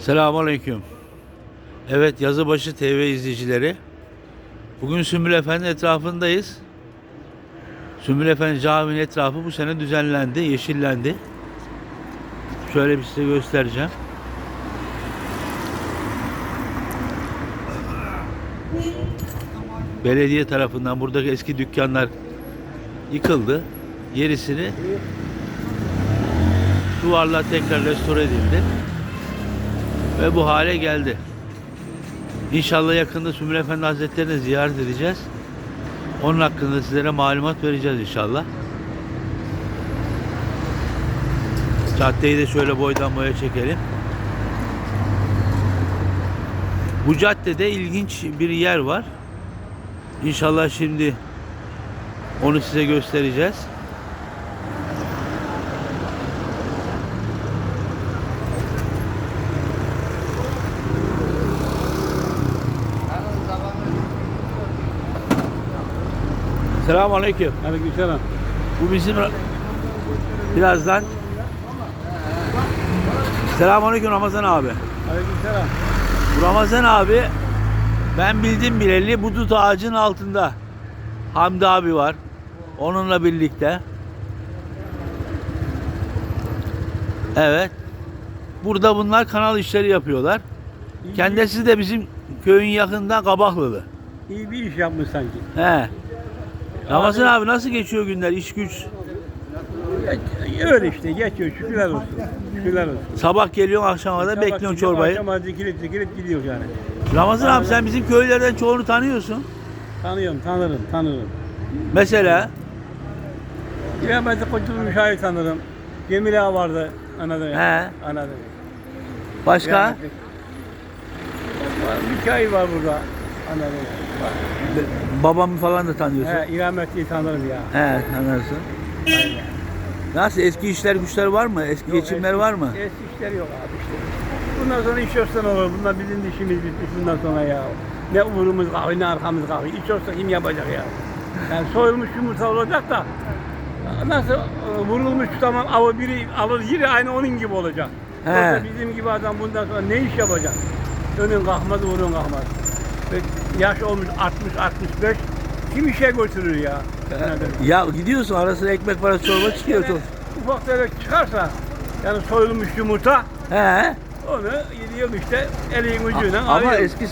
Selamünaleyküm. Evet Yazıbaşı TV izleyicileri. Bugün Sümbül Efendi etrafındayız. Sümbül Efendi Camii'nin etrafı bu sene düzenlendi, yeşillendi. Şöyle bir size göstereceğim. Belediye tarafından buradaki eski dükkanlar yıkıldı. Yerisini duvarlar tekrar restore edildi ve bu hale geldi. İnşallah yakında Sümbül Efendi Hazretleri'ni ziyaret edeceğiz. Onun hakkında sizlere malumat vereceğiz inşallah. Caddeyi de şöyle boydan boya çekelim. Bu caddede ilginç bir yer var. İnşallah şimdi onu size göstereceğiz. Selamun Aleyküm. Aleykümselam. Bu bizim birazdan Selamünaleyküm Ramazan abi. Aleykümselam. Bu Ramazan abi ben bildim bileli bu dut ağacın altında. Hamdi abi var. Onunla birlikte. Evet. Burada bunlar kanal işleri yapıyorlar. İyi, Kendisi de bizim köyün yakında Kabaklılı. iyi bir iş yapmış sanki. He. Ramazan abi nasıl geçiyor günler? İş güç. Öyle işte geçiyor şükürler olsun. Şükürler olsun. Sabah geliyorsun akşama da Sabah bekliyorsun çorbayı. Akşama dikilip dikilip gidiyor yani. Ramazan abi sen bizim köylerden çoğunu tanıyorsun. Tanıyorum, tanırım, tanırım. Mesela İremeti Koçulu Müşahit tanırım. Cemile Ağa vardı. Mı? He. Mı? başka İremeti. Var, Mikail var burada. Anladın mı? babamı falan da tanıyorsun. He, İrametli'yi tanırım ya. He, tanırsın. Aynen. Nasıl eski işler güçler var mı? Eski Yok, geçimler eski- var mı? Eski işler yok abi işte. Bundan sonra iş ne olur? Bundan bizim işimiz bitmiş bundan sonra ya. Ne umurumuz kalıyor ne arkamız kalıyor. İş olsa kim yapacak ya? Yani soyulmuş yumurta olacak da nasıl e, vurulmuş tamam avı biri alır yeri aynı onun gibi olacak. He. Yoksa bizim gibi adam bundan sonra ne iş yapacak? Önün kalkmaz, vurun kalkmaz. Yaş olmuş 60-65 kim işe götürür ya? Ya gidiyorsun arasına ekmek parası çorba çıkıyor. Yani ufak tefek çıkarsa yani soyulmuş yumurta He. onu gidiyorum işte elin ucuyla Ama alıyorum. eski